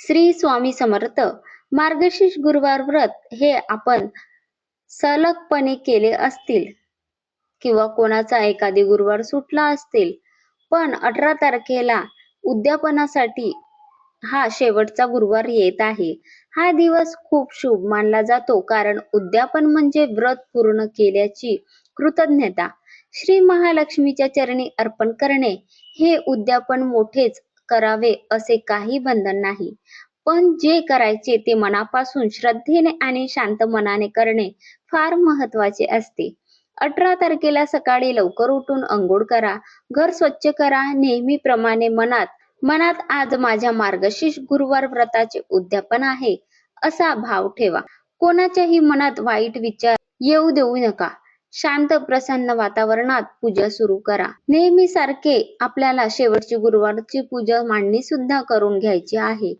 श्री स्वामी समर्थ. मार्गशीर्ष गुरुवार व्रत हे आपण सलगपणे केले असतील. किंवा कोणाचा एखादी गुरुवार सुटला असतील. पण अठरा तारखेला उद्यापनासाठी हा शेवटचा गुरुवार येत आहे. हा दिवस खूप शुभ मानला जातो. कारण उद्यापन म्हणजे व्रत पूर्ण केल्याची कृतज्ञता. श्री महालक्ष्मीच्या चरणी अर्पण करणे हे उद्यापन मोठेच करावे असे काही बंधन नाही. पण जे करायचे ते मनापासून श्रद्धेने आणि शांत मनाने करणे फार महत्त्वाचे असते. अठरा तारखेला सकाळी लवकर उठून अंघोळ करा घर स्वच्छ करा नेहमीप्रमाणे मनात मनात आज माझ्या मार्गशीर्ष गुरुवार व्रताचे उद्यापन आहे असा भाव ठेवा. कोणाच्याही मनात वाईट विचार येऊ देऊ नका. शांत प्रसन्न वातावरणात पूजा सुरू करा. नेहमी सारखे आपल्याला शेवटची गुरुवारची पूजा मांडणी सुद्धा करून घ्यायची आहे.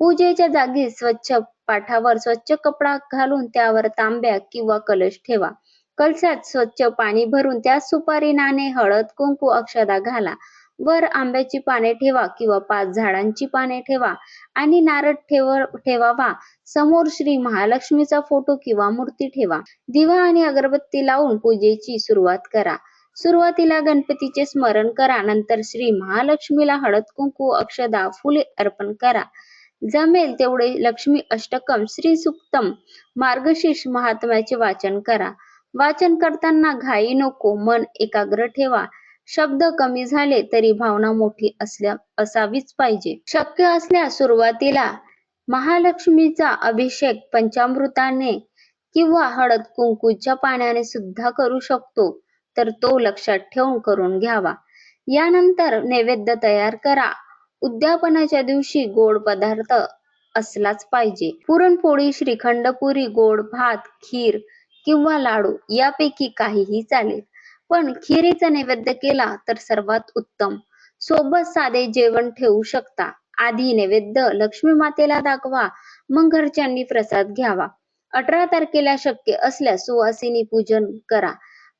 पूजेच्या जागी स्वच्छ पाठावर स्वच्छ कपडा घालून त्यावर तांब्या किंवा कलश ठेवा. कलशात स्वच्छ पाणी भरून त्यात सुपारी नाणे हळद कुंकू अक्षदा घाला. वर आंब्याची पाने ठेवा किंवा पाच झाडांची पाने ठेवा आणि नारद ठेव ठेवावा. समोर श्री महालक्ष्मीचा फोटो किंवा मूर्ती ठेवा. दिवा आणि अगरबत्ती लावून पूजेची सुरुवात करा. सुरुवातीला गणपतीचे स्मरण करा. नंतर श्री महालक्ष्मीला हळद कुंकू अक्षदा फुले अर्पण करा. जमेल तेवढे लक्ष्मी अष्टकम श्री सुक्तम मार्गशीर्ष महात्म्याचे वाचन करा. वाचन करताना घाई नको मन एकाग्र ठेवा. शब्द कमी झाले तरी भावना मोठी असल्या असावीच पाहिजे. शक्य असल्यास सुरुवातीला महालक्ष्मीचा अभिषेक पंचामृताने किंवा हळद कुंकूच्या पाण्याने सुद्धा करू शकतो तर तो लक्षात ठेवून करून घ्यावा. यानंतर नैवेद्य तयार करा. उद्यापनाच्या दिवशी गोड पदार्थ असलाच पाहिजे. पुरणपोळी श्रीखंडपुरी गोड भात खीर किंवा लाडू यापैकी काहीही चालेल. पण खिरीचा नैवेद्य केला तर सर्वात उत्तम. सोबत साधे जेवण ठेवू शकता. आधी नैवेद्य लक्ष्मी मातेला दाखवा मग घरच्यांनी प्रसाद घ्यावा. अठरा तारखेला शक्य असल्यास सुवासिनी पूजन करा.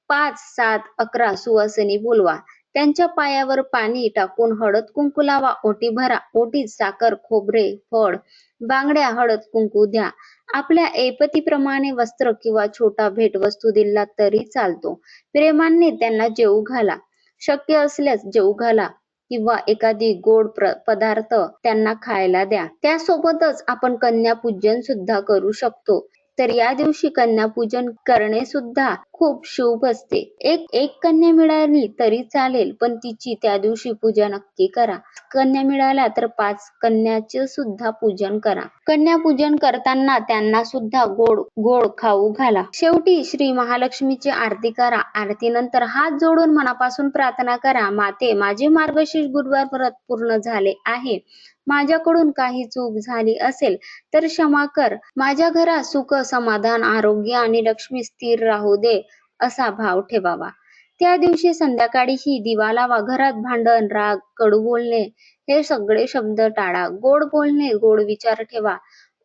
पाच सात अकरा सुवासिनी बोलवा. त्यांच्या पायावर पाणी टाकून हळद कुंकू लावा ओटी भरा ओटीत साखर खोबरे फळ बांगड्या हळद कुंकू द्या. आपल्या ऐपतीप्रमाणे वस्त्र किंवा छोटा भेटवस्तू दिला तरी चालतो. प्रेमाने त्यांना जेवू घाला. शक्य असल्यास जेऊ घाला किंवा एखादी गोड पदार्थ त्यांना खायला द्या. त्यासोबतच आपण कन्या पूजन सुद्धा करू शकतो. तर या दिवशी कन्या पूजन करणे सुद्धा खूप शुभ असते. एक एक कन्या मिळाली तरी चालेल पण तिची त्या दिवशी पूजा नक्की करा. कन्या मिळाल्या तर पाच कन्याचे सुद्धा पूजन करा. कन्या पूजन करताना त्यांना सुद्धा गोड गोड खाऊ घाला. शेवटी श्री महालक्ष्मीची आरती करा. आरतीनंतर हात जोडून मनापासून प्रार्थना करा माते माझे मार्गशीर्ष गुरुवार व्रत पूर्ण झाले आहे. माझ्याकडून काही चूक झाली असेल तर क्षमा कर. माझ्या घरात सुख समाधान आरोग्य आणि लक्ष्मी स्थिर राहू दे. असा भाव ठेवावा. त्या दिवशी संध्याकाळी दिवा लावा घरात भांडण राग कडू बोलणे हे सगळे शब्द टाळा. गोड बोलणे गोड विचार ठेवा.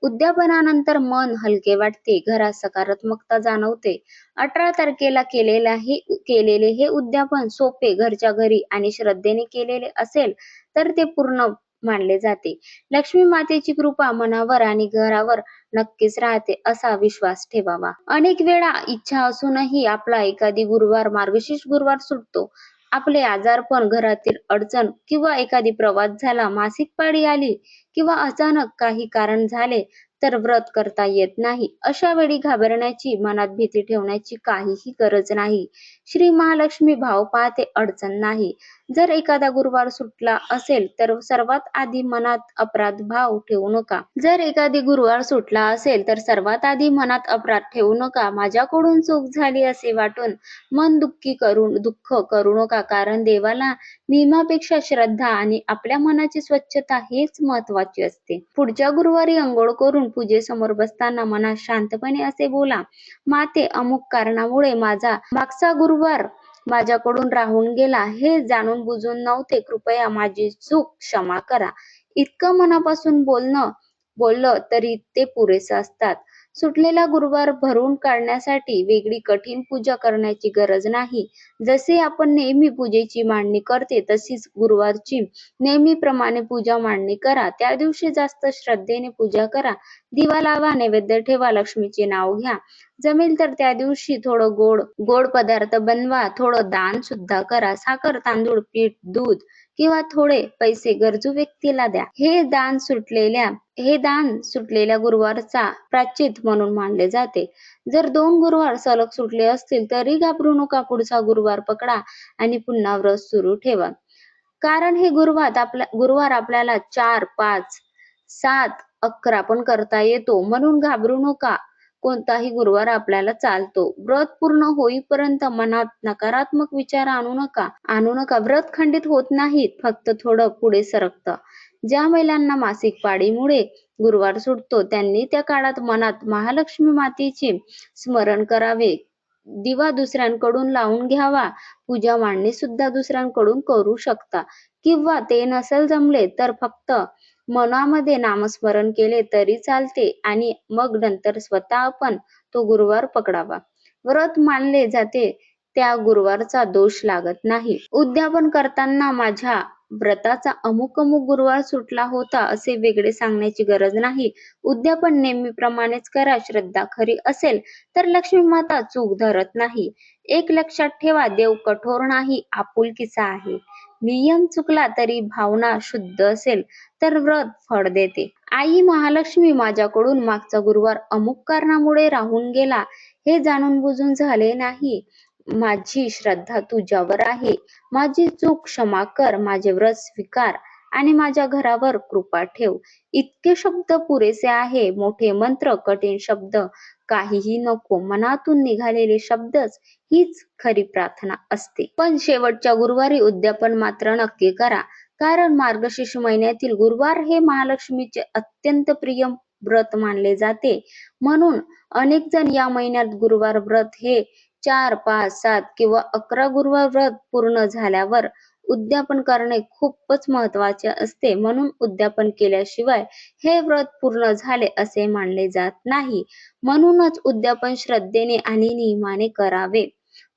उद्यापनानंतर मन हलके वाटते. घरात सकारात्मकता जाणवते. अठरा तारखेला केलेला हे केलेले हे उद्यापन सोपे. घरच्या घरी आणि श्रद्धेने केलेले असेल तर ते पूर्ण मानले जाते. लक्ष्मी मातेची कृपा मनावर आणि घरावर नक्कीच राहते असा विश्वास ठेवावा. अनेक वेळा इच्छा असूनही आपला एखादी गुरुवार मार्गशीर्ष गुरुवार सुटतो. आपले आजारपण घरातील अडचण किंवा एखादी प्रवास झाला मासिक पाळी आली किंवा अचानक काही कारण झाले तर व्रत करता येत नाही. अशा वेळी घाबरण्याची मनात भीती ठेवण्याची काहीही गरज नाही. श्री महालक्ष्मी भाव पाहते अडचण नाही. जर एखादा गुरुवार सुटला असेल तर सर्वात आधी मनात अपराध भाव ठेवू नका. जर एखादी गुरुवार सुटला असेल तर सर्वात आधी मनात अपराध ठेवू नका. माझ्याकडून चूक झाली असे वाटून मन दुःखी करून दुःख करू नका. कारण देवाला नियमापेक्षा श्रद्धा आणि आपल्या मनाची स्वच्छता हेच महत्वाची असते. पुढच्या गुरुवारी अंघोळ करून पूजेसमोर बसताना मनात शांतपणे असे बोला माते अमुक कारणामुळे माझा मागचा गुरु वर माझ्याकडून राहून गेला हे जाणून बुजून नव्हते. कृपया माझी चूक क्षमा करा. इतकं मनापासून बोलणं बोललं तरी ते पुरेसं असतात. सुटलेला गुरुवार भरून काढण्यासाठी वेगळी कठीण पूजा करण्याची गरज नाही. जसे आपण नेहमी पूजेची मांडणी करते तशीच गुरुवारची नेहमीप्रमाणे पूजा मांडणी करा. त्या दिवशी जास्त श्रद्धेने पूजा करा. दिवा लावा नैवेद्य ठेवा लक्ष्मीचे नाव घ्या. जमेल तर त्या दिवशी थोडं गोड गोड पदार्थ बनवा. थोडं दान सुद्धा करा. साखर तांदूळ पीठ दूध किंवा थोडे पैसे गरजू व्यक्तीला द्या. हे दान सुटलेल्या हे दान सुटलेल्या गुरुवारचा प्राचित म्हणून मानले जाते. जर दोन गुरुवार सलग सुटले असतील तरी घाबरू नका पुढचा गुरुवार पकडा आणि पुन्हा व्रत सुरू ठेवा. कारण हे गुरुवार आपल्या गुरुवार आपल्याला चार पाच सात अकरा पण करता येतो. म्हणून घाबरू नका. कोणताही गुरुवार आपल्याला चालतो. व्रत पूर्ण होईपर्यंत मनात नकारात्मक विचार आणू नका. आणू नका. व्रत खंडित होत नाहीत. फक्त थोडं पुढे सरकतं. ज्या महिलांना मासिक पाळीमुळे गुरुवार सुटतो त्यांनी त्या काळात मनात महालक्ष्मी मातेचे स्मरण करावे. दिवा दुसऱ्यांकडून लावून घ्यावा. पूजा मांडणी सुद्धा दुसऱ्यांकडून करू शकता. किंवा ते नसेल जमले तर फक्त मनामध्ये नामस्मरण केले तरी चालते आणि मग नंतर स्वतः आपण तो गुरुवार पकडावा. व्रत मानले जाते. त्या गुरुवारचा दोष लागत नाही. उद्यापन करताना माझ्या व्रताचा अमुक अमुक गुरुवार सुटला होता असे वेगळे सांगण्याची गरज नाही. उद्यापन नेहमीप्रमाणेच करा श्रद्धा खरी असेल तर लक्ष्मी माता चूक धरत नाही. एक लक्षात ठेवा देव कठोर नाही आपुलकीचा आहे. नियम चुकला तरी भावना शुद्ध असेल तर व्रत फळ देते. आई महालक्ष्मी माझ्याकडून मागचा गुरुवार अमुक कारणामुळे राहून गेला हे जाणून बुजून झाले नाही. माझी श्रद्धा तुझ्यावर आहे. माझी चूक क्षमा कर माझे व्रत स्वीकार आणि माझ्या घरावर कृपा ठेव. इतके शब्द पुरेसे आहे. मोठे मंत्र कठीण शब्द. काहीही नको. मनातून निघालेले शब्दच हीच खरी प्रार्थना असते. पण शेवटच्या गुरुवारी उद्यापन मात्र नक्की करा. कारण मार्गशीर्ष महिन्यातील गुरुवार हे महालक्ष्मीचे अत्यंत प्रिय व्रत मानले जाते. म्हणून अनेक जण या महिन्यात गुरुवार व्रत हे चार पाच सात किंवा अकरा गुरुवार व्रत पूर्ण झाल्यावर उद्यापन करणे खूपच महत्त्वाचे असते. म्हणून उद्यापन केल्याशिवाय हे व्रत पूर्ण झाले असे मानले जात नाही. म्हणूनच उद्यापन श्रद्धेने आणि नियमाने करावे.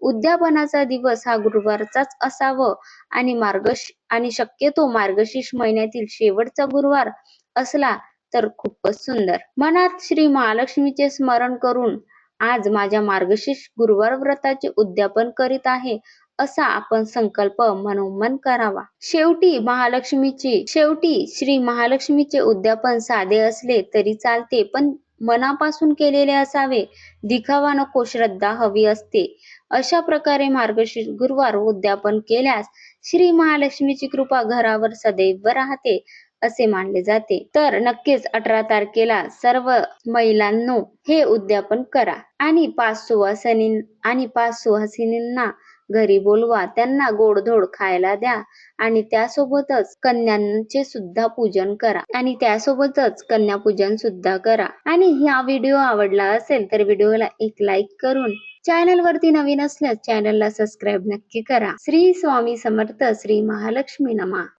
उद्यापनाचा दिवस हा गुरुवारचाच असावं आणि मार्गश आणि शक्यतो मार्गशीर्ष महिन्यातील शेवटचा गुरुवार असला तर खूपच सुंदर. मनात श्री महालक्ष्मीचे स्मरण करून आज माझ्या मार्गशीर्ष गुरुवार व्रताचे उद्यापन करीत आहे असा आपण संकल्प मनोमन करावा. शेवटी महालक्ष्मीची शेवटी श्री महालक्ष्मीचे उद्यापन साधे असले तरी चालते पण मनापासून केलेले असावे दिखावा नको श्रद्धा हवी असते. अशा प्रकारे मार्गशीर्ष गुरुवार उद्यापन केल्यास श्री महालक्ष्मीची कृपा घरावर सदैव राहते. असे मानले जाते. तर नक्कीच अठरा तारखेला सर्व महिलांनो हे उद्यापन करा. आणि पाच सुवासिनी आणि पाच सुहासिनींना घरी बोलवा. त्यांना गोडधोड खायला द्या. आणि त्यासोबतच कन्यांचे सुद्धा पूजन करा. आणि त्यासोबतच कन्या पूजन सुद्धा करा. आणि हा व्हिडिओ आवडला असेल तर व्हिडिओला एक लाईक करून चॅनल वरती नवीन असल्यास चॅनलला सबस्क्राईब नक्की करा. श्री स्वामी समर्थ श्री महालक्ष्मी नमा.